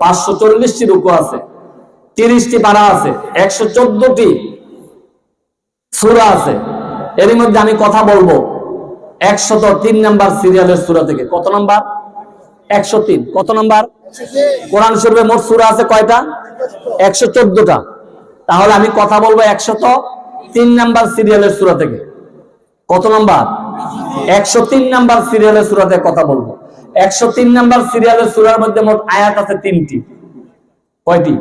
পাঁচশো চল্লিশটি রুকু আছে, তিরিশটি পারা আছে, একশো চোদ্দটি সুরা আছে। এর মধ্যে আমি কথা বলব। একশত তিন নাম্বার সিরিয়ালের সুরা থেকে। কত নাম্বার? একশো তিন। কত নাম্বার? কোরআন শরীফে মোট সুরা আছে কয়টা? একশো চোদ্দটা। তাহলে আমি কথা বলব একশত তিন নাম্বার সিরিয়ালের সুরা থেকে। কত নাম্বার? একশো তিন নাম্বার সিরিয়ালের সুরাতে কথা বলব। একশো তিন নাম্বার সিরিয়ালের সুরার মধ্যে মোট আয়াত আছে তিনটি। কয়টি?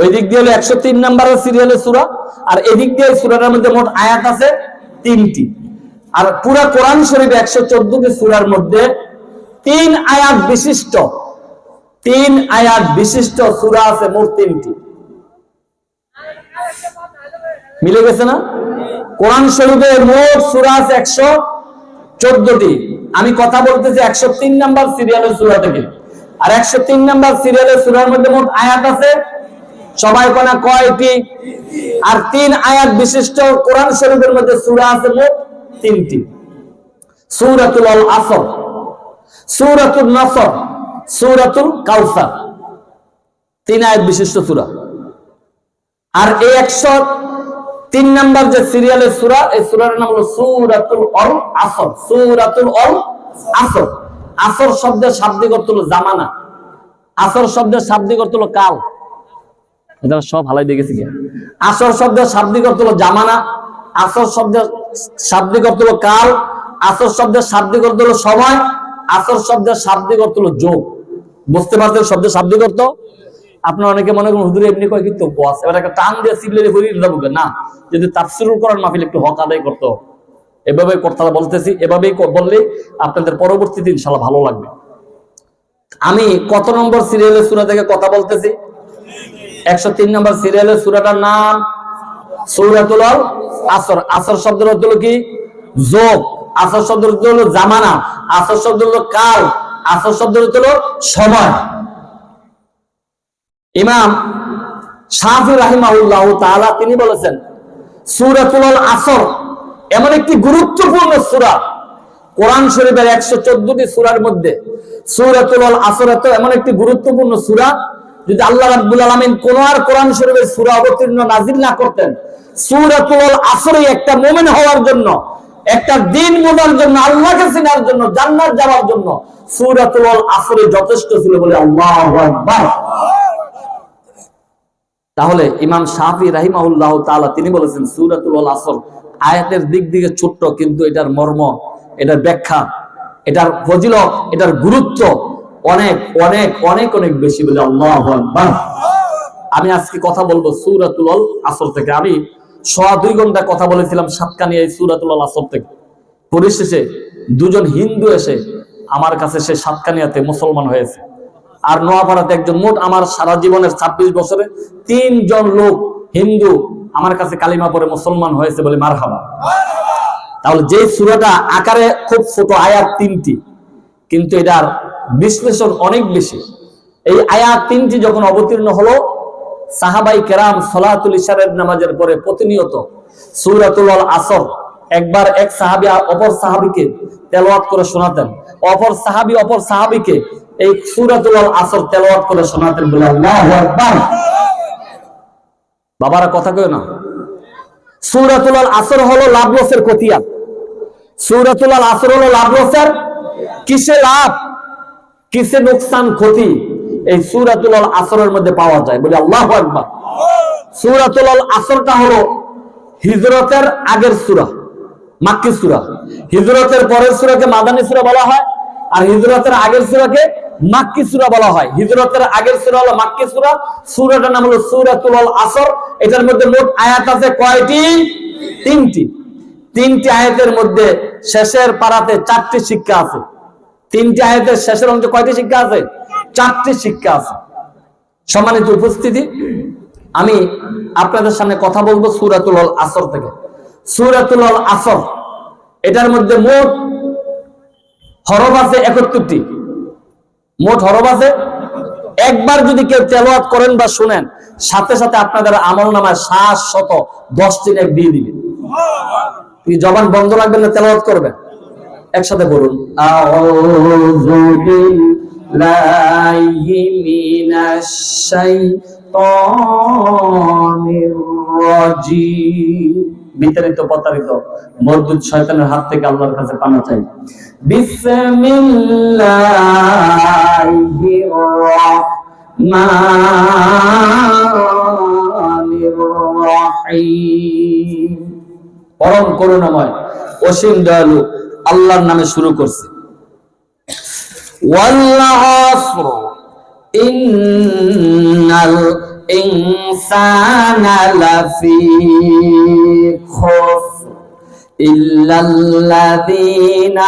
ওই দিক দিয়ে হলো একশো তিন নাম্বারের সিরিয়ালের সুরা, আর এদিক দিয়ে সুরার মধ্যে মোট আয়াত আছে তিনটি। আর পুরা কোরআন শরীফ একশো চোদ্দটি সুরার মধ্যে তিন আয়াত বিশিষ্ট, তিন আয়াত বিশিষ্ট সুরা আছে মোট তিনটি। মিলে গেছে না? কোরআন শরীফে মোট সুরা আছে একশো চোদ্দটি। আমি কথা বলতেছি একশো তিন নাম্বার সিরিয়ালের সুরা থেকে। আর একশো তিন নাম্বার সিরিয়ালের সুরার মধ্যে মোট আয়াত আছে? সবাই কোনা কয়টি আর তিন আয়াত বিশিষ্ট কোরআন শরীফের মধ্যে সুরা আছে মোট তিনটি। সূরাতুল আল আসর। সূরাতুল নাসর। সূরাতুল কাউসার। তিন আয়াত বিশিষ্ট সূরা। আর এই একশো তিন নাম্বার যে সিরিয়ালের সুরা, এই সুরার নাম হলো সুরাতুল অল আসর, সুরাতুল অল আসর। আসর শব্দের শাব্দিক অর্থ হলো জামানা। আসর শব্দের শাব্দিক অর্থ হলো কাল। এটা সব হালাই কি? আসর শব্দের শাব্দিক অর্থ হলো জামানা। আসর শব্দের শাব্দিক অর্থ হলো কাল। আসর শব্দের শাব্দিক অর্থ হলো সময়। আসর শব্দের শাব্দিক অর্থ হলো যোগ। বুঝতে পারছেন শব্দের শাব্দিক অর্থ? আপনার অনেকে মনে করেন হুজুর এমনি কয়, কিন্তু বস এবার একটা টান দিয়ে সিগলে ঘুরিয়ে দেবো না, যদি তাফসিরুল করার মাহফিল একটু হক আদায় করতে, এভাবে কথা বলতেছি, এভাবেই বললে আপনাদের পরবর্তীতে ইনশাল্লাহ ভালো লাগবে। আমি কত নম্বর সিরিয়ালের সুরা থেকে কথা বলতেছি? একশো তিন নম্বর সিরিয়ালের সুরাটার নাম সৌরাতুল আসর। আসর শব্দের অর্থ হলো কি? যোগ। আসর শব্দের অর্থ হলো জামানা। আসর শব্দ হলো কাল। আসর শব্দের অর্থ হলো সময়। ইমাম শাহি রাহিমাহুল্লাহ তাআলা তিনি বলেছেন, সূরাতুল আসর এমন একটি গুরুত্বপূর্ণ সূরা। কোরআন শরীফের একশো চোদ্দটি সূরার মধ্যে সূরাতুল আসর এত এমন একটি গুরুত্বপূর্ণ সূরা, যদি আল্লাহ রাব্বুল আলামিন কোন আর কোরআন শরীফের সূরা অবতীর্ণ নাজিল না করতেন, সূরাতুল আসরে একটা মুমিন হওয়ার জন্য, একটা দিন বোঝার জন্য, আল্লাহকে চেনার জন্য যাওয়ার জন্য সূরাতুল আসরে যথেষ্ট ছিল বলে আল্লাহু আকবার। তাহলে ইমাম শাহি রাহিমাহুল্লাহ তাআলা, তিনি বলেছেন, সূরাতুল আসর আয়াতের দিক দিকে ছোট্ট, কিন্তু এটার মর্ম, এটার ব্যাখ্যা, এটার ফজিলত, এটার গুরুত্ব অনেক অনেক অনেক অনেক বেশি বলে আল্লাহু আমি আজকে কথা বলব সুরাতুল আসর থেকে। আমি সোয়া দুই ঘণ্টা কথা বলেছিলাম সাতকানি এই সূরাতুল আসর থেকে। পরিশেষে দুজন হিন্দু এসে আমার কাছে সে সাতকানিয়াতে মুসলমান হয়েছে। আর নোয়াপাড়াতে একজন মোট আমার সারা জীবনের ছাব্বিশ বছরে তিনজন লোক হিন্দু আমার কাছে কালিমা পরে মুসলমান হয়েছে বলে মার হাবা তাহলে যে সুরাটা আকারে খুব ছোট, আয়াত তিনটি, কিন্তু এটার বিশ্লেষণ অনেক বেশি। এই আয়াত তিনটি যখন অবতীর্ণ হলো, সাহাবাই কেরাম সলাতুল ইশারের নামাজের পরে প্রতিনিয়ত সুরাতুল আসর একবার এক সাহাবি অপর সাহাবিকে তেলাওয়াত করে শোনাতেন। অপর সাহাবি অপর সাহাবিকে এই সুরাতুল আসর তেলাওয়াত করে শোনাতেন বলে আল্লাহু বাবারা কথা কয় না। সুরাতুল আসর হলো লাভ লসের খতিয়ান। সুরাতুল আসর হলো লাভ লসের কিসে লাভ? কিসে নোকসান, ক্ষতি? এই সুরাতুল আসরের মধ্যে পাওয়া যায় বলে আল্লাহ আকবার। সুরাতুল আসরটা হলো হিজরতের আগের সুরা, মাক্কি সুরা। হিজরতের পরের সুরাকে মাদানী সুরা বলা হয়। আর হিজরতের আগের সুরাকে মাক্কি সুরা বলা হয়। হিজরতের আগের সুরা হলো মাক্কি সুরা। সুরাটার নাম হলো সুরাতুল আসর। এটার মধ্যে মোট আয়াত আছে কয়টি? তিনটি। তিনটি আয়াতের মধ্যে শেষের পাড়াতে চারটি শিক্ষা আছে। তিনটি আয়াতের শেষের অংশে কয়টি শিক্ষা আছে? চারটি শিক্ষা আছে। সম্মানিত উপস্থিতি, আমি আপনাদের সামনে কথা বলব সুরাতুল আসর থেকে। সুরাতুল আসর, এটার মধ্যে মোট হরব আছে একত্রিশটি মোট হরব আছে? একবার যদি কেউ তেলোয়াত করেন বা শুনেন, সাথে সাথে আপনাদের আমল নামায় সাত শত দশটি এক দিয়ে দিবেন জবান বন্ধ রাখবেন না তেলোয়াত করবেন? একসাথে বলুন, আউযু বিল্লাহি বিতাড়িত, প্রতারিত, মরদুদ শয়তানের হাত থেকে আল্লাহর কাছে পানা চাই। পরম করুণাময়, অসীম দয়ালু আল্লাহর নামে শুরু করছে। ওয়াল্লাহ ইন্নাল الإنسان لفي خوف إلا الذين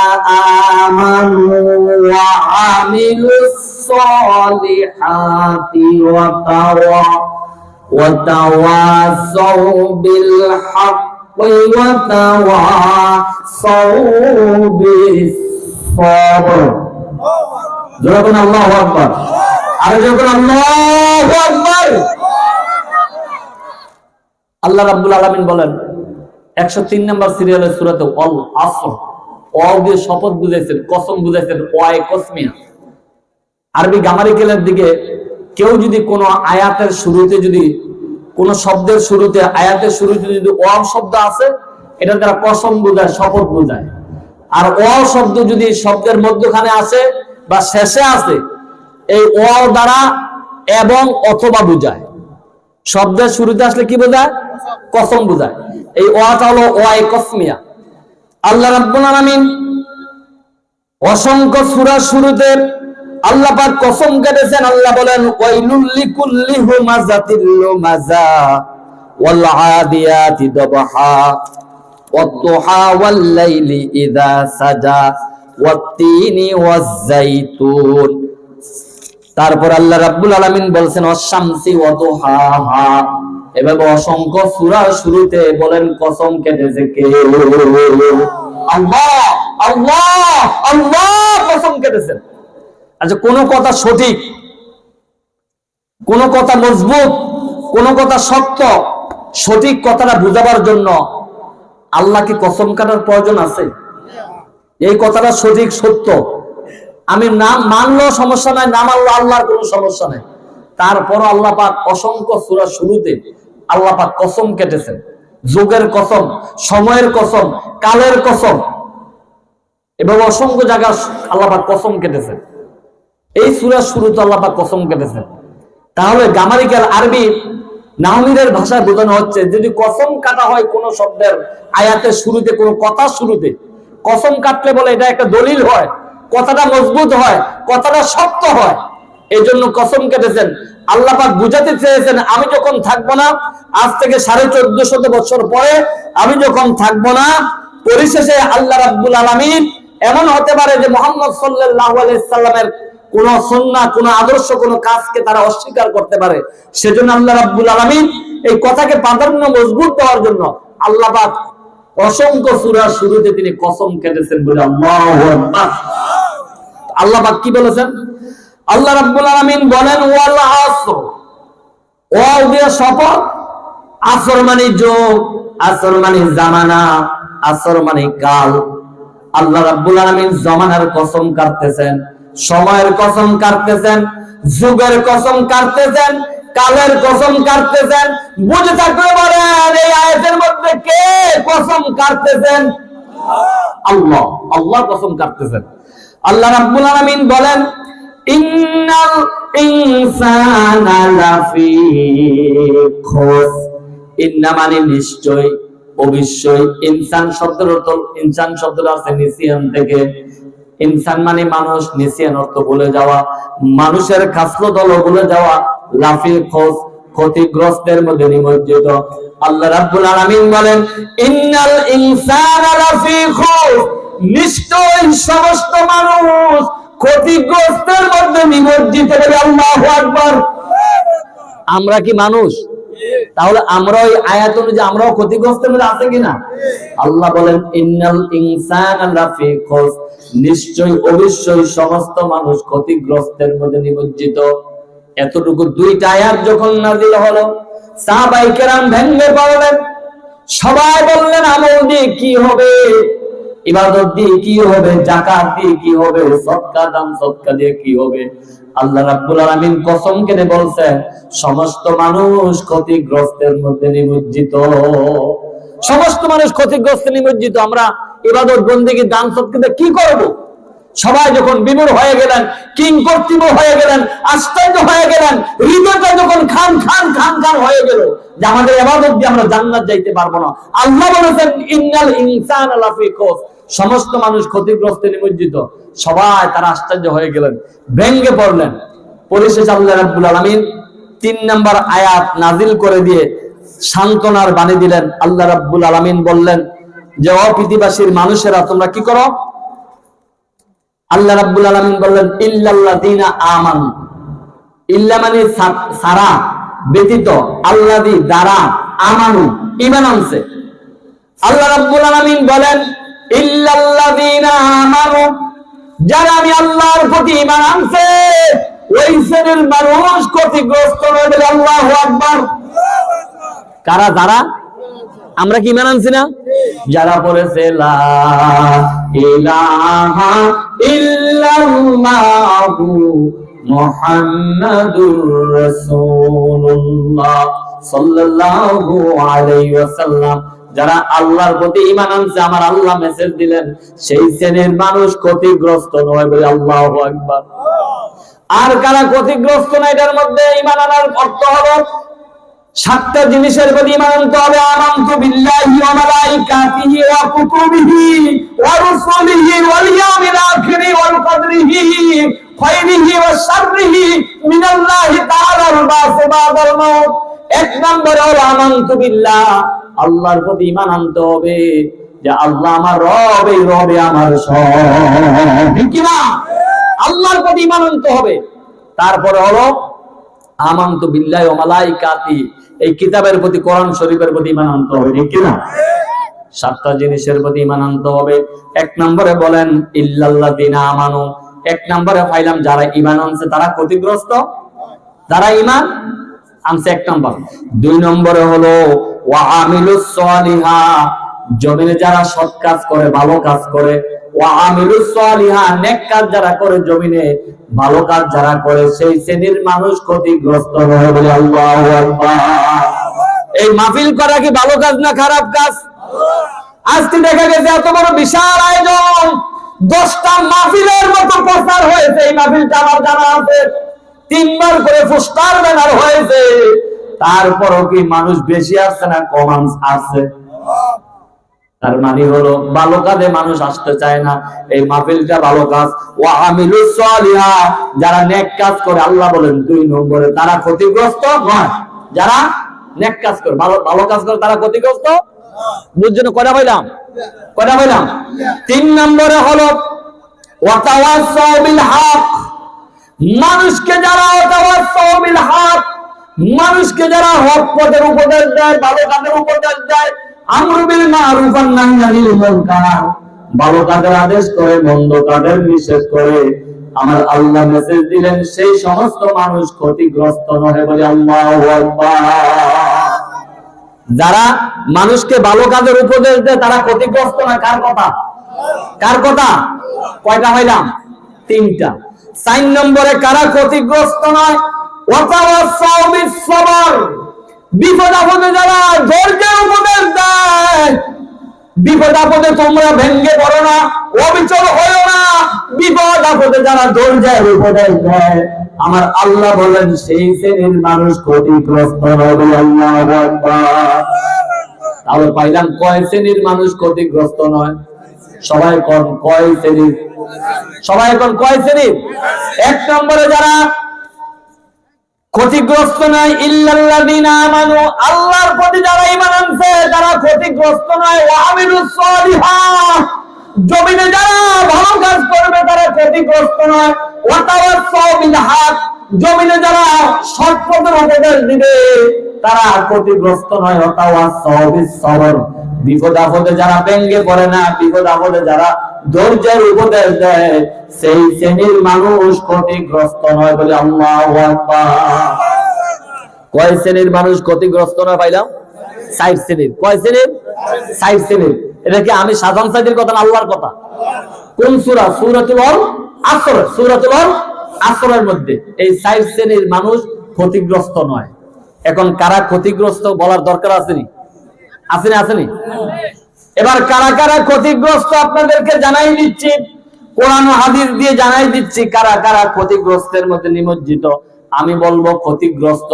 آمنوا وعملوا الصالحات وتوا وتواصوا بالحق وتواصوا بالصبر. الله أكبر. আরে যখন আল্লাহ আল্লাহ রাব্বুল আলামিন বলেন 103 নম্বর সিরিয়ালের সূরাতে অল আসর অল দিয়ে শপথ বুঝাইছেন, কসম বুঝাইছেন, ওয়াই কসমিয়া। আরবি গ্রামারিক্যালের দিকে কেউ যদি কোনো আয়াতের শুরুতে যদি, কোন শব্দের শুরুতে, আয়াতের শুরুতে যদি অ শব্দ আছে এটা তারা কসম বোঝায়, শপথ বোঝায়। আর অ শব্দ যদি শব্দের মধ্যখানে আছে বা শেষে আছে এই ওয়াও দ্বারা এবং অথবা বুঝায়। শব্দের শুরুতে আসলে কি বোঝায়? কসম বুঝায়। এই ওয়াটা হলো ওয়াই কসমিয়া। আল্লাহ রাব্বুল আলামিন অসংখ্য সূরার শুরুতে আল্লাহ পাক কসম কেটেছেন। আল্লাহ বলেন ওয়াইলুল্লি কুল্লি হু হুমাযাতিল লুমাযা ওয়াল আদিয়াতি দবহা ওয়াদ-দুহা ওয়াল লাইলি ইযা সাজা ওয়াত-তিনি ওয়াজ-যাইতুন। তারপর আল্লাহ রাব্বুল আলামিন বলছেন, অশামসি ওয়াদুহাহা এভাবে অসংখ্য সূরা শুরুতে বলেন, কসম কেটেছে কে আল্লাহ আল্লাহ আল্লাহ, কসম কেটেছেন। আচ্ছা কোন কথা সঠিক, কোন কথা মজবুত, কোন কথা সত্য সঠিক কথাটা বুঝাবার জন্য আল্লাহকে কসম কাটার প্রয়োজন আছে? এই কথাটা সঠিক, সত্য। আমি নাম মানলেও সমস্যা নাই না মানলো আল্লাহর কোনো সমস্যা নাই। তারপর আল্লাহ পাক অসংখ্য সুরা শুরুতে আল্লাহ পাক কসম কেটেছেন। যুগের কসম, সময়ের কসম, কালের কসম এবং অসংখ্য জায়গা আল্লাহ পাক কসম কেটেছেন। এই সুরার শুরুতে আল্লাহ পাক কসম কেটেছেন। তাহলে গামারিকাল আরবি নাহমিদের ভাষায় বোঝানো হচ্ছে, যদি কসম কাটা হয় কোন শব্দের আয়াতের শুরুতে, কোন কথা শুরুতে, কসম কাটলে বলে এটা একটা দলিল হয়। কথাটা মজবুত হয়, কথাটা শক্ত হয়। এই জন্য কসম কেটেছেন, আল্লাহ পাক বুঝাতে চেয়েছেন, আমি যখন থাকব না, আজ থেকে সাড়ে চোদ্দ শত বছর পরে আমি যখন থাকব না, পরিশেষে আল্লাহ রাব্বুল আলমিন এমন হতে পারে যে মোহাম্মদ সাল্লাহ আলাইসাল্লামের কোন সন্না কোন আদর্শ, কোন কাজকে তারা অস্বীকার করতে পারে। সেজন্য আল্লাহ রাব্বুল আলমিন এই কথাকে প্রাধান্য মজবুত দেওয়ার জন্য আল্লাহ পাক অসংখ্য সুরার শুরুতে তিনি কসম কেটেছেন বলে আল্লাহ আল্লাহ পাক কি বলেছেন? আল্লাহ রাব্বুল আলামিন বলেন, ওয়াল আসর। ওয়াও দিয়ে শপথ, আসর মানে যোগ, আসর মানে জামানা, আসর মানে কাল। আল্লাহ রাব্বুল আলামিন জমানার কসম কাটতেছেন, সময়ের কসম কাটতেছেন, যুগের কসম কাটতেছেন, কালের কসম কাটতেছেন। বুঝে থাকতে পারেন এই আয়াতের মধ্যে কে কসম কাটতেছেন? আল্লাহ আল্লাহ কসম কাটতেছেন। আল্লাহ রাব্বুল আলামিন বলেন, ইন্নাল ইনসানা লাফি খুস। ইন্না মানে নিশ্চয় অবশ্যই ইনসান শব্দের অর্থ, ইনসান শব্দটা আছে নিসিয়ান থেকে। ইনসান মানে মানুষ, নিসিয়ান অর্থ ভুলে যাওয়া। মানুষের খাসলত হলো ভুলে যাওয়া, লাফি খোঁজ ক্ষতিগ্রস্তের মধ্যে নিমজ্জিত। আল্লাহ রাব্বুল আলামিন বলেন, ইন্নাল ইনসানা লাফি খুস। নিশ্চয় সমস্ত মানুষ ক্ষতিগ্রস্তের মধ্যে নিমজ্জিত বলে আল্লাহু আকবার। আমরা কি মানুষ? তাহলে আমরা ওই আয়াত অনুযায়ী আমরাও ক্ষতিগ্রস্তের মধ্যে আছে কিনা? আল্লাহ বলেন নিশ্চয় অবশ্যই সমস্ত মানুষ ক্ষতিগ্রস্তের মধ্যে নিমজ্জিত এতটুকু দুইটা আয়াত যখন নাজিল হলো সাহাবাই কেরাম ভেঙ্গে পড়লেন। সবাই বললেন, আমল দিয়ে কি হবে? ইবাদত দিয়ে কি হবে? জাকাত দিয়ে কি হবে? সৎকা দান, সৎকা দিয়ে কি হবে? আল্লাহ রাব্বুল আলামিন কসম কেনে বলছেন, সমস্ত মানুষ ক্ষতিগ্রস্তের মধ্যে নিমজ্জিত। সমস্ত মানুষ ক্ষতিগ্রস্ত নিমজ্জিত। আমরা ইবাদত বন্দিকে দান সৎকাতে কি করব? সবাই যখন বিমূর হয়ে গেলেন, কিং কর্তৃব হয়ে গেলেন, আশ্চর্য হয়ে গেলেন, হৃদয়টা যখন খান খান খান খান হয়ে গেল যে আমাদের এবাদত দিয়ে আমরা জান্নাত যাইতে পারব না। আল্লাহ বলেছেন, ইন্নাল ইনসান লাফি খুস। সমস্ত মানুষ ক্ষতিগ্রস্ত, নিমজ্জিত। সবাই তারা আশ্চর্য হয়ে গেলেন। ভেঙ্গে পড়লেন। পরিশেষ আল্লাহ রাব্বুল আলামিন তিন নাম্বার আয়াত নাজিল করে দিয়ে সান্ত্বনার বাণী দিলেন। আল্লাহ রাব্বুল আলামিন বললেন যে অপৃথিবাসীর মানুষেরা, তোমরা কি করো? আল্লাহ রাব্বুল আলামিন বললেন, ইল্লাল্লাযিনা আমানু। ইল্লা মানে সারা, ব্যতীত, আল্লাযী দ্বারা আমানু, ঈমান আনছে। আল্লাহ রাব্বুল আলামিন বলেন যারা কারা আমরা কি ঈমান আনছি না? যারা রাসূলুল্লাহ সাল্লাল্লাহু আলাইহি ওয়াসাল্লাম। যারা আল্লাহর প্রতি ঈমান আনছে, আমার আল্লাহ মেসেজ দিলেন, সেই শ্রেণির মানুষ ক্ষতিগ্রস্ত নয় বলে আল্লাহু আকবার। আর কারা ক্ষতিগ্রস্ত না এটার মধ্যে ঈমান আনার অর্থ হলো, সাতটা জিনিসের প্রতি ঈমান আনতে হবে, আমানতু বিল্লাহি ওয়া মালাইকাতিহি ওয়া কুতুবিহি ওয়া রুসুলিহি ওয়াল ইয়াউমিল আখিরি ওয়াল কদরিহি, খায়রিহি ওয়া শাররিহি মিনাল্লাহি তাআলার বাস বাদাল মাউত। এক নম্বরে হলো, আমানতু বিল্লাহ। আল্লাহর প্রতি ঈমান আনতে হবে যে আল্লাহ আমার রব, এই রবে আমার সব। না? আল্লাহর প্রতি ঈমান আনতে হবে। তারপরে হলো বিল্লাহি ওয়া মালাইকাতি। এই কিতাবের প্রতি, কোরআন শরীফের প্রতি ঈমান আনতে হবে। না? সাতটা জিনিসের প্রতি ঈমান আনতে হবে। এক নম্বরে বলেন আমানু। এক নম্বরে পাইলাম যারা ঈমান আনছে তারা ক্ষতিগ্রস্ত? যারা ঈমান আনছে এক নম্বর। দুই নম্বরে হলো জমিনে যারা সৎ কাজ করে, ভালো কাজ করে নেক কাজ যারা করে জমিনে, ভালো কাজ যারা করে, সেই শ্রেণির মানুষ ক্ষতিগ্রস্ত বলে এই মাহফিল করা কি ভালো কাজ না খারাপ কাজ? আজকে দেখা গেছে এত বড় বিশাল আয়োজন। দশটা মাহফিলের মতো প্রচার হয়েছে। এই মাহফিলটা আমার জানা আছে। তিনবার করে পোস্টার ব্যানার হয়েছে। তারপরও কি মানুষ বেশি আসছে না কম আসছে? তার মানে হলো ভালো কাজে মানুষ আসতে চায় না। এই মাহফিলটা ভালো কাজ। ও আমিলুস সালিহা। যারা নেক কাজ করে আল্লাহ বলেন দুই নম্বরে তারা ক্ষতিগ্রস্ত নয়। যারা নেক কাজ করে ভালো ভালো কাজ করে তারা ক্ষতিগ্রস্ত বুঝছেন কয়টা পাইলাম কয়টা পাইলাম তিন নম্বরে হলো ওয়াতাওয়াসাউ বিল হক। মানুষকে যারা বিল মানুষকে যারা হক পথের উপদেশ দেয়, ভালো কাজের উপদেশ দেয় আমর বিল মারুফ আর নাহি মুনকার, ভালো কাজের আদেশ করে, মন্দ কাজের নিষেধ করে, আমার আল্লাহ মেসেজ দিলেন, সেই সমস্ত মানুষ ক্ষতিগ্রস্ত নয় বলে যারা মানুষকে ভালো কাজের উপদেশ দেয়, তারা ক্ষতিগ্রস্ত না, কার কথা? কার কথা? কয়টা হইলাম তিনটা। চার নম্বরে কারা ক্ষতিগ্রস্ত নয়? বিপদ আপদে যারা ধৈর্যের উপদেশ দেয় বিপদ আপদে তোমরা ভেঙ্গে পড়ো না, অবিচল হয়েও না। বিপদ আপদে যারা ধৈর্যের উপদেশ দেয়, আমার আল্লাহ বলেন, সেই শ্রেণির মানুষ ক্ষতিগ্রস্ত হবে, আল্লাহ তাহলে পাইলাম কয় শ্রেণির মানুষ ক্ষতিগ্রস্ত নয়? সবাই কোন কয় শ্রেণির? সবাই এখন কয় শ্রেণির? এক নম্বরে যারা ক্ষতিগ্রস্ত নয়, ইল্লাল্লাযিনা আল্লাহর প্রতি যারা ঈমান আনছে তারা ক্ষতিগ্রস্ত নয়, ওয়া জমিনে যারা ভালো কাজ করবে, তারা ক্ষতিগ্রস্ত নয়। ওয়া জমিনে যারা সৎ পথের উপদেশ দিবে, তারা ক্ষতিগ্রস্ত নয়। ওয়া তাওয়াসাউ বিপদ আপদে যারা ব্যঙ্গে পড়ে না, বিপদ আপদে যারা ধৈর্যের উপদেশ দেয়, সেই শ্রেণির মানুষ ক্ষতিগ্রস্ত নয় বলে আল্লাহু কয় শ্রেণির মানুষ ক্ষতিগ্রস্ত না পাইলাম সাইড শ্রেণির। কয় শ্রেণির? সাইড শ্রেণির। এটা কি আমি সাধারণ সাইদের কথা না আল্লাহর কথা? কোন সুরা? সুরাতুল অল আসর। সুরাতুল অল আসরের মধ্যে এই সাইড শ্রেণির মানুষ ক্ষতিগ্রস্ত নয়। এখন কারা ক্ষতিগ্রস্ত বলার দরকার আসেনি আসেনি আসেনি এবার কারা কারা ক্ষতিগ্রস্ত আপনাদেরকে জানাই দিচ্ছি, কোরআন হাদিস দিয়ে জানাই দিচ্ছি, কারা কারা ক্ষতিগ্রস্তের মধ্যে নিমজ্জিত? আমি বলব ক্ষতিগ্রস্ত,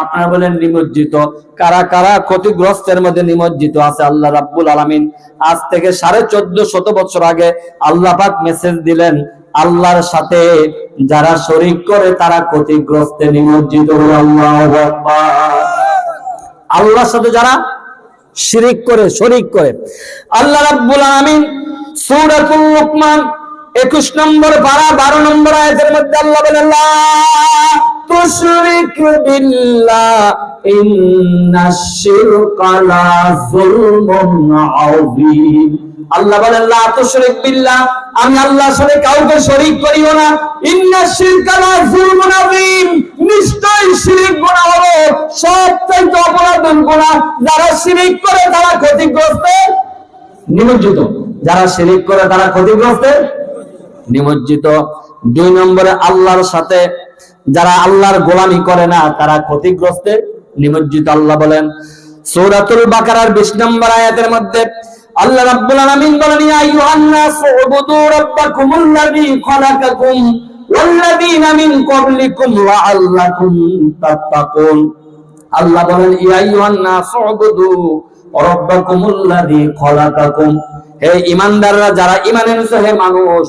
আপনারা বলেন নিমজ্জিত। কারা কারা ক্ষতিগ্রস্তের মধ্যে নিমজ্জিত আছে আল্লাহ রাব্বুল আলামিন? আজ থেকে সাড়ে চোদ্দ শত বছর আগে আল্লাহ পাক মেসেজ দিলেন, আল্লাহর সাথে যারা শরিক করে তারা ক্ষতিগ্রস্তে নিমজ্জিত আল্লাহু আল্লাহর সাথে যারা শিরিক করে, শরিক করে। আল্লাহ রাব্বুল আলামিন সূরাতুল লুকমান 21 নম্বর পারা 12 নম্বর আয়াতের মধ্যে আল্লাহ বলেন, লা তুশরিক বিল্লাহ ইন্নাশ শিরকা লা যুলমুন আযীম। আল্লাহ আমি সাথে কাউকে শরীক করিও না। আযীম। নিশ্চয় হলো সবচেয়ে অপরাধ গুনাহ। যারা করে, তারা ক্ষতিগ্রস্ত। নিমজ্জিত। যারা শিরিক করে, তারা ক্ষতিগ্রস্ত। নিমজ্জিত। দুই নম্বরে আল্লাহর সাথে যারা আল্লাহর গোলামি করে না, তারা ক্ষতিগ্রস্ত। নিমজ্জিত আল্লাহ বলেন, সৌরাতুল বাকারার 20 নম্বর আয়াতের মধ্যে আল্লাহ রাব্বুল আলামিন বলেন, ইয়া আইয়ুহান নাস উবুদু রাব্বাকুমুল্লাযী খালাকাকুম ওয়াল্লাযীনা মিন ক্বাবলিকুম লাআল্লাকুম তাত্তাকুন। আল্লাহ বলেন, ইয়া আইয়ুহান নাস উবুদু রাব্বাকুমুল্লাযী খালাকাকুম। হে ঈমানদাররা, যারা ঈমান এনেছো, হে মানুষ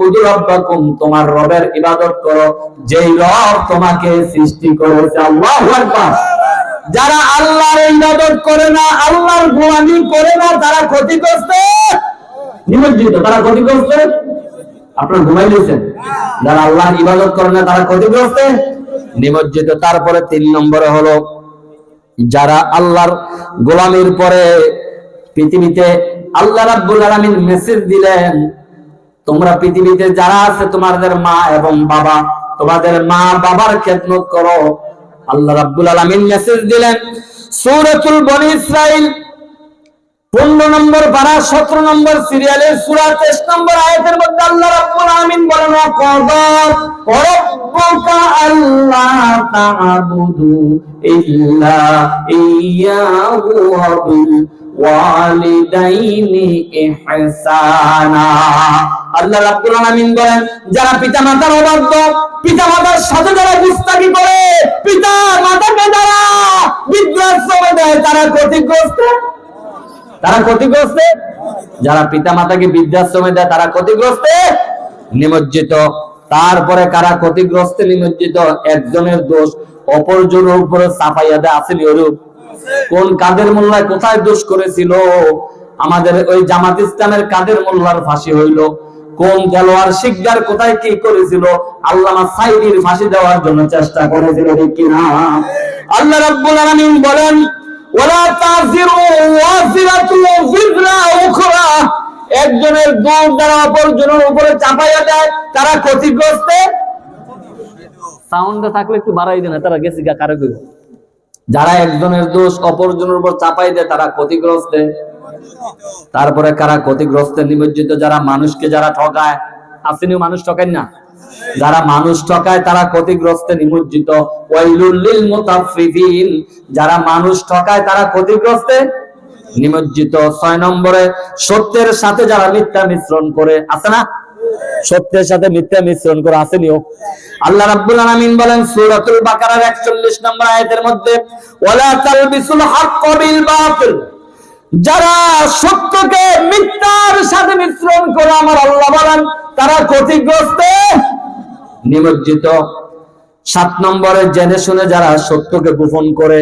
বুধু রব্বাকুম, তোমার রবের ইবাদত করো। যেই রব তোমাকে সৃষ্টি করেছে, আল্লাহু আকবার। যারা আল্লাহর ইবাদত করে না, আল্লাহর গোলামি করে না, তারা ক্ষতিগ্রস্ত? নিমজ্জিত। তারা ক্ষতিগ্রস্ত? আপনারা ঘুমাই দিয়েছেন। যারা আল্লাহর ইবাদত করে না, তারা ক্ষতিগ্রস্ত? নিমজ্জিত। তারপরে তিন নম্বরে হলো, যারা আল্লাহর গোলামির পরে পৃথিবীতে আল্লাহ রাব্বুল আলামিন মেসেজ দিলেন, তোমরা পৃথিবীতে যারা আছে তোমাদের মা এবং বাবা, তোমাদের মা বাবার খেদমত করো। আল্লাহ রাব্বুল আলামিন মেসেজ দিলেন। সূরাতুল বনি ইসরাইল পনেরো নম্বর পারা, সতেরো নম্বর সিরিয়ালের সুরা, তেইশ নম্বর আয়াতের মধ্যে আল্লাহ রাব্বুল আলামিন বলেন রব্বুকা যারা পিতামাতার অবাধ্য, পিতামাতার সাথে যারা গুস্তাকি করে পিতা মাতাকে যারা বৃদ্ধাশ্রমে দেয়, তারা ক্ষতিগ্রস্ত? তারা ক্ষতিগ্রস্ত? যারা পিতা মাতাকে বৃদ্ধাশ্রমে দেয়, তারা ক্ষতিগ্রস্ত? নিমজ্জিত। তারপরে কারা ক্ষতিগ্রস্ত, নিমজ্জিত? একজনের দোষ, অপরজনের উপরে চাপাইয়া দেয়, আসেনি ওরূপ। কোন কাদের মোল্লায় কোথায় দোষ করেছিল? আমাদের ওই জামাত ইসলামের কাদের মোল্লার ফাঁসি হইল? কোন দেলোয়ার শিকদার কোথায় কি করেছিল? আল্লামা সাইদির ফাঁসি দেওয়ার জন্য চেষ্টা করেছিল কিনা আল্লাহ রাব্বুল আলামিন বলেন, ওয়ালা তাজিরু ওয়াজিরাতু ওয়িজরা উখরা। একজনের দোষ যারা অপরজনের উপরে চাপাইয়া দেয়, তারা ক্ষতিগ্রস্ত? সাউন্ডে থাকলে একটু বাড়াই দেন, তারা গেছে গা, কারে যারা একজনের দোষ অপরজনের উপর চাপাই দেয়, তারা ক্ষতিগ্রস্ত। তারপরে কারা ক্ষতিগ্রস্ত নিমজ্জিত? যারা মানুষকে যারা ঠকায় আসেনি মানুষ ঠকায় না? যারা মানুষ ঠকায়, তারা ক্ষতিগ্রস্ত নিমজ্জিত। ওয়াইলুল লিল মুতাফফিফিন, যারা মানুষ ঠকায়, তারা ক্ষতিগ্রস্ত নিমজ্জিত। ছয় নম্বরে, সত্যের সাথে যারা মিথ্যা মিশ্রণ করে, আছে না? সত্যের সাথে মিথ্যা মিশ্রণ করে আসেনিও আল্লাহ রাব্বুল আলামিন বলেন, সূরাতুল বাকারার 41 নম্বর আয়াতের মধ্যে, ওয়ালা তালবিসুল হাক্ক বিল বাতিল। যারা সত্যকে মিথ্যার সাথে মিশ্রণ করে আমার আল্লাহ বলেন, তারা ক্ষতিগ্রস্ত। নিমজ্জিত। সাত নম্বরে জেনে শুনে যারা সত্যকে গোপন করে,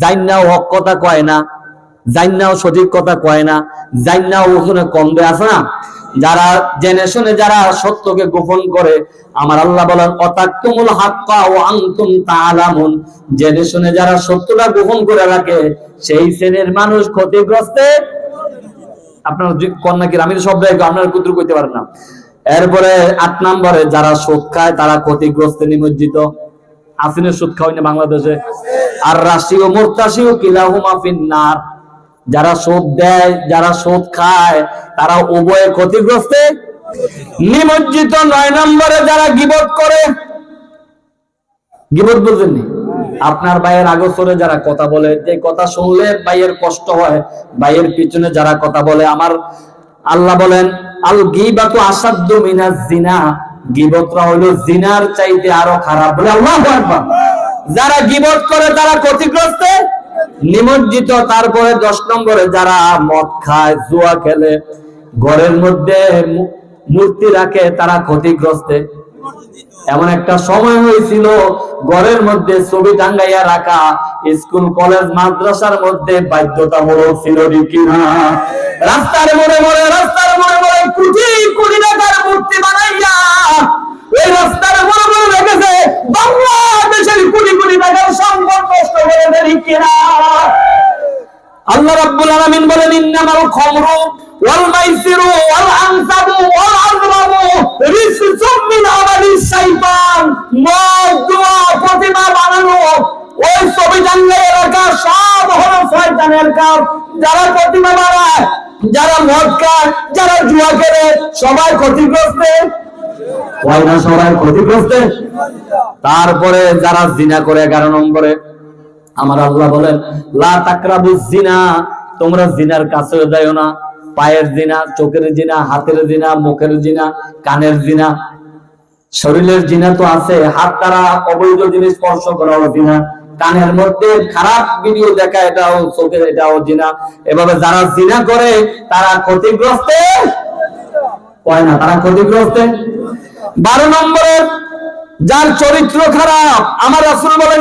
জাইন্নাও হক কথা কয় না, জাইন্নাও সঠিক কথা কয় না, জাইন্নাও ওখানে কম দেয় আছে না? যারা জেনে শুনে যারা সত্যকে গোপন করে, আমার আল্লাহ বলেন, অতাক্তুমুল হাক্কা ও আনতুম তাআলামুন। জেনে শুনে যারা সত্যটা গোপন করে রাখে, সেই শ্রেণির মানুষ ক্ষতিগ্রস্ত। আপনার কন্যা কি আমি সব জায়গায় আপনার কুতুর করতে পারেন না। এরপরে আট নম্বরে, যারা সুদ খায়, তারা ক্ষতিগ্রস্ত নিমজ্জিত। আসিনের সুদ খাওয়াই না বাংলাদেশে। আর রাশি ও মোরতাসি ও কিলাহুমা ফিন্নার যারা সুদ দেয়, যারা সুদ খায়, তারা উভয়ে ক্ষতিগ্রস্তে। নিমজ্জিত নয় নম্বরে যারা গিবত করে, গিবত বুঝেননি আপনার ভাইয়ের আগসরে যারা কথা বলে, যে কথা শুনলে ভাইয়ের কষ্ট হয়, ভাইয়ের পিছনে যারা কথা বলে, আমার আল্লাহ বলেন, আল গিবাতু আসাদ্দু মিনা জিনা গিবতরা হলো জিনার চাইতে আরও খারাপ বলে আল্লাহ যারা গিবত করে, তারা ক্ষতিগ্রস্ত। নিমজ্জিত তারপরে দশ নম্বরে যারা মদ খায়, জুয়া খেলে, ঘরের মধ্যে মূর্তি রাখে, তারা ক্ষতিগ্রস্তে। এমন একটা সময় হয়েছিল, ঘরের মধ্যে ছবি টাঙ্গাইয়া রাখা, স্কুল, কলেজ, মাদ্রাসার মধ্যে বাধ্যতামূলক ছিল কিনা? রাস্তার মোড়ে মোড়ে, রাস্তার মোড়ে মোড়ে কোটি কোটি টাকার মূর্তি বানাইয়া ওই রাস্তার মোড়ে মোড়ে রেখেছে বাংলাদেশের কোটি করে দেরি কিনা। আল্লাহ রাব্বুল আলামিন বলেন প্রতিমা বানানো, ওই ছবি টাঙ্গাই রাখা সব হলো শয়তানের কাজ। যারা প্রতিমা বানায়, যারা মদ খায়, যারা জুয়া খেলে, সবাই ক্ষতিগ্রস্ত। ক্ষতিগ্রস্ত? তারপরে যারা জিনা করে এগারো নম্বরে, আমার আল্লাহ বলেন, লা তাকরাবু জিনা তোমরা জিনার কাছে যাও না। পায়ের জিনা, চোখের জিনা, হাতের জিনা, মুখের জিনা, কানের জিনা। শরীরের জিনা তো আছে, হাত দ্বারা অবৈধ জিনিস স্পর্শ করাও জিনা। কানের মধ্যে খারাপ ভিডিও দেখা, এটাও চোখের, এটাও জিনা। এভাবে যারা জিনা করে, তারা ক্ষতিগ্রস্ত। কয় না, তারা ক্ষতিগ্রস্ত? বারো নম্বরে যার চরিত্র খারাপ, আমার রাসূল বলেন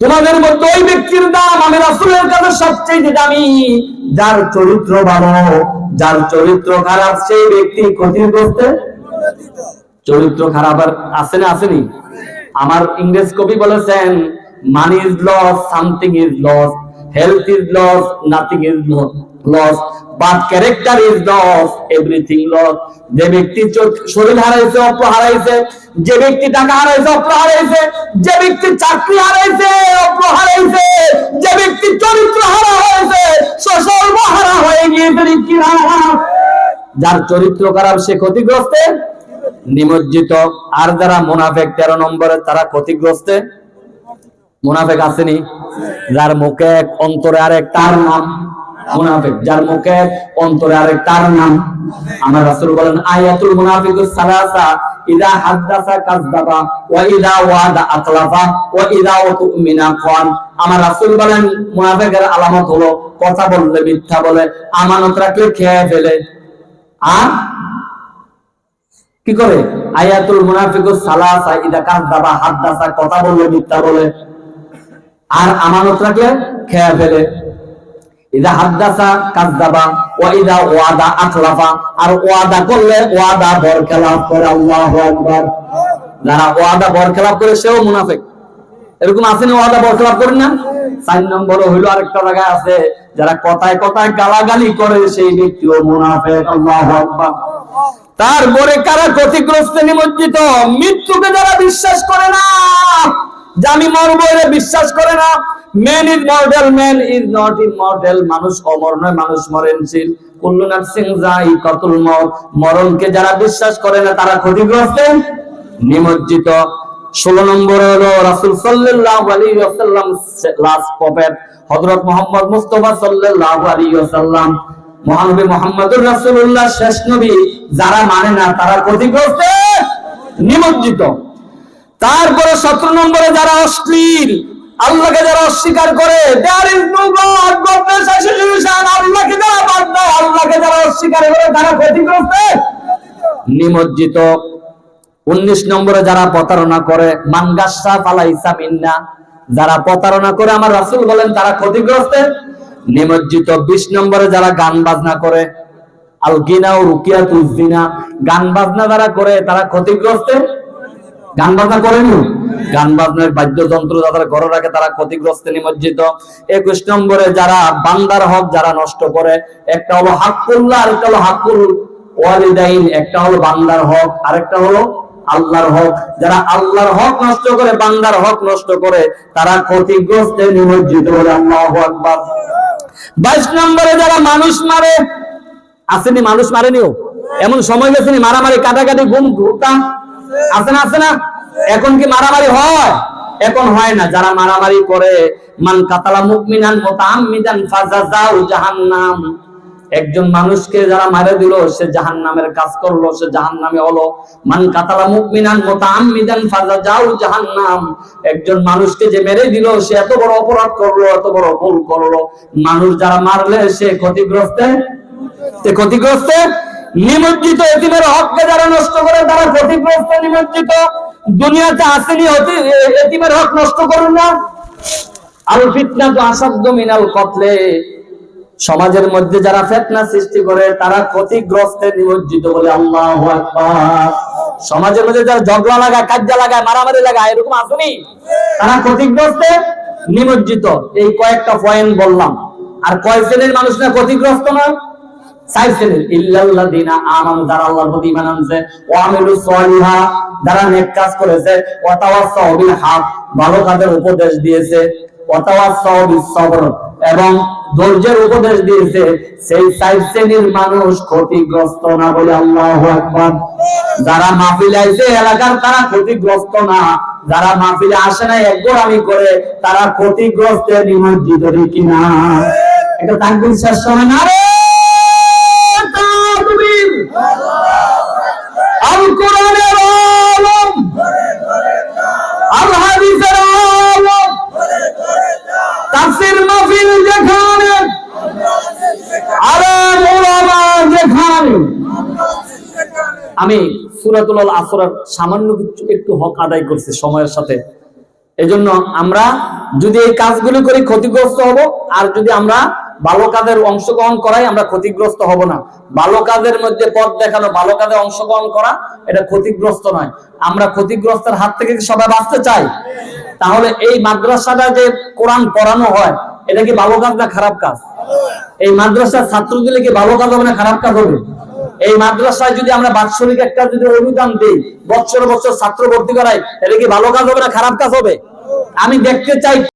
তোমাদের মধ্যে ওই ব্যক্তির দাম আমি রাসূলের কাছে সবচেয়ে দামি। যার চরিত্র ভালো, যার চরিত্র খারাপ, সেই ব্যক্তি ক্ষতিগ্রস্ত? চরিত্র খারাপ আর আছে না আসেনি আমার ইংরেজ কবি বলেছেন money is lost something is lost health is lost nothing is lost but character is lost everything lost যে ব্যক্তি শরীর হারাইছে অপ্র হারাইছে, যে ব্যক্তি টাকা হারাইছে অপ্র হারাইছে, যে ব্যক্তি চাকরি হারাইছে অপ্র হারাইছে, যে ব্যক্তি চরিত্র হারা হয়েছে সে সর্বহারা হয়ে গিয়েছে কিনা যার চরিত্র খারাপ, সে ক্ষতিগ্রস্ত নিমজ্জিত। আর যারা মুনাফেক, তেরো নম্বরে তারা ক্ষতিগ্রস্ত মুনাফেক আসেনি, যার মুখে এক অন্তরে আরেক তার নাম। মুনাফেক, যার মুখে এক অন্তরে আরেক তার নাম। আমার রাসূল বলেন, আয়াতুল মুনাফিকুস সালাসা, ইদা হাদাসা কাযযাবা, ওয়া ইদা ওয়াদা আখলাফা ওয়া ইদা তুমিনা খান। আমার রাসূল বলেন, মুনাফিকের আলামত হলো কথা বললে মিথ্যা বলে, আমানত রাখলে খেয়ে ফেলে। আর? কি করে? আয়াতুল মুনাফিকুস সালাসা, ইদা কাযযাবা হাদাসা কথা বললে মিথ্যা বলে। আর আমানত রাখলে খেয়ে ফেলে। ইদা হাদাসা কাযযাবা ওয়া ইদা ওয়াদা আখলাফা আর ওয়াদা করলে ওয়াদা বরখেলাপ করে, আল্লাহু আকবার। যারা ওয়াদা বরখেলাপ করে, সেও মুনাফিক। এরকম আছে না ওয়াদা বরখেলাপ করেন না? চার নম্বর হইল আরেকটা জায়গায় আছে, যারা কথায় কথায় গালাগালি করে, সেই ব্যক্তিও মুনাফিক, আল্লাহু আকবার। তারপরে কারা ক্ষতিগ্রস্ত, নিমজ্জিত? মৃত্যুকে যারা বিশ্বাস করে না যে আমি মরবো এরা বিশ্বাস করে না। Man is mortal man is not immortal মানুষ অমর নয়, মানুষ মরণশীল। কুল্লু নাফসিন যায়িকাতুল মউত মরণকে যারা বিশ্বাস করে না, তারা ক্ষতিগ্রস্ত। নিমজ্জিত। ষোলো নম্বর হলো রাসূল সাল্লাল্লাহু আলাইহি ওয়াসাল্লাম লাস্ট প্রফেট হযরত মুহাম্মদ মুস্তাফা সাল্লাল্লাহু আলাইহি ওয়াসাল্লাম। মহানবী মোহাম্মদুর রাসূলুল্লাহ, শেষ নবী। যারা মানে না, তারা ক্ষতিগ্রস্ত। নিমজ্জিত। তারপরে সতেরো নম্বরে যারা অশ্লীল, আল্লাহকে যারা অস্বীকার করে আল্লাহকে যারা বাদ দেয়, আল্লাহকে যারা অস্বীকার করে, তারা ক্ষতিগ্রস্ত। নিমজ্জিত। উনিশ নম্বরে যারা প্রতারণা করে, মানগাসা যারা প্রতারণা করে, আমার রাসূল বলেন, তারা ক্ষতিগ্রস্ত। নিমজ্জিত। বিশ নম্বরে যারা গান বাজনা করে, আল গিনা ও রুকিয়াতুল জিনা, গান বাজনা যারা করে, তারা ক্ষতিগ্রস্ত। গান বাজনা করেনি গান বাজনার বাদ্যযন্ত্র যারা ঘরে রাখে তারা ক্ষতিগ্রস্ত নিমজ্জিত। একুশ নম্বরে যারা বান্দার হক যারা নষ্ট করে, একটা হলো হাক্কুল্লাহ আরেকটা হলো হাক্কুল ওয়ালিদাইন, একটা হলো বান্দার হক, আরেকটা হলো আল্লাহর হক। যারা আল্লাহর হক নষ্ট করে, বান্দার হক নষ্ট করে, তারা ক্ষতিগ্রস্তে নিমজ্জিত বলে আল্লাহু আকবার। বাইশ নম্বরে যারা মানুষ মারে, আসেনি মানুষ মারেনিও? এমন সময় গেছেনি মারামারি, কাটাকাটি, গুম, ঘুরতাম। আছে না আছে না? এখন কি মারামারি হয়? এখন হয় না। যারা মারামারি করে, মান কাতালা মুকমিনান মুতাআম্মিদান ফাজাজাউ জাহান্নাম। একজন মানুষকে যারা মারে দিল, সে জাহান্নামের কাজ করল, সে জাহান্নামে হলো। মান কাতালা মুকমিনান মুতাআম্মিদান ফাজাজাউ জাহান্নাম। একজন মানুষকে যে মেরে দিল, সে এত বড় অপরাধ করল, এত বড় ভুল করল। মানুষ যারা মারলে, সে ক্ষতিগ্রস্ত? তে ক্ষতিগ্রস্ত? নিমজ্জিত এতিমের হককে যারা নষ্ট করে তারা ক্ষতিগ্রস্ত নিমজ্জিত। দুনিয়াতে আসেনি এতিমের হক নষ্ট করুন না। আল ফিতনা তো আসাধ্য মিনাল কতলে। সমাজের মধ্যে যারা ফেতনা সৃষ্টি করে, তারা ক্ষতিগ্রস্তে নিমজ্জিত বলে আল্লাহ সমাজের মধ্যে যারা ঝগড়া লাগায়, কাজ্জা লাগায়, মারামারি লাগায়, এরকম আসেনি? তারা ক্ষতিগ্রস্তে নিমজ্জিত। এই কয়েকটা পয়েন্ট বললাম। আর কয় শ্রেণির মানুষরা ক্ষতিগ্রস্ত না আমানু যারা আল্লাহর প্রতি ঈমান আনছে ওয়া যারা নেক কাজ করেছে ওয়া তাওয়াসসাউ বিল ভালো কাজের উপদেশ দিয়েছে ওয়া তাওয়াসসাউ বিস সবর এবং ধৈর্যের উপদেশ দিয়েছে, সেই মানুষ ক্ষতিগ্রস্ত না বলে আল্লাহু আকবার যারা মাহফিলে আইছে, এলাকার তারা ক্ষতিগ্রস্ত না, যারা মাহফিলে আসে না একগোড়ামি করে, তারা ক্ষতিগ্রস্তে নিমজ্জিত কিনা। এটা তাকবীর শেষ সময় না রে! আল কোরআনের আলম, আল হাদিসের আলম, তাফসীর মাহফিল যেখানে, আলেম উলামা যেখানে। আমি সূরাতুল আসরের সামান্য কিছু একটু হক আদায় করছি সময়ের সাথে। এজন্য আমরা যদি এই কাজগুলি করি, ক্ষতিগ্রস্ত হব, আর যদি আমরা ভালো কাজের অংশগ্রহণ করাই আমরা ক্ষতিগ্রস্ত হব না। ভালো কাজের মধ্যে পথ দেখানো, ভালো কাজে অংশগ্রহণ করা, এটা ক্ষতিগ্রস্ত নয়। আমরা ক্ষতিগ্রস্তের হাত থেকে সবাই বাঁচতে চাই? তাহলে এই মাদ্রাসাটা যে কোরআন পড়ানো হয়, এটা কি ভালো কাজ না খারাপ কাজ? এই মাদ্রাসার ছাত্র দিলে কি ভালো কাজ হবে না খারাপ কাজ হবে? এই মাদ্রাসায় যদি আমরা বাৎসরিক একটা যদি অনুদান দিই বছর বছর ছাত্র ভর্তি করাই, এটা কি ভালো কাজ হবে না খারাপ কাজ হবে? আমি দেখতে চাই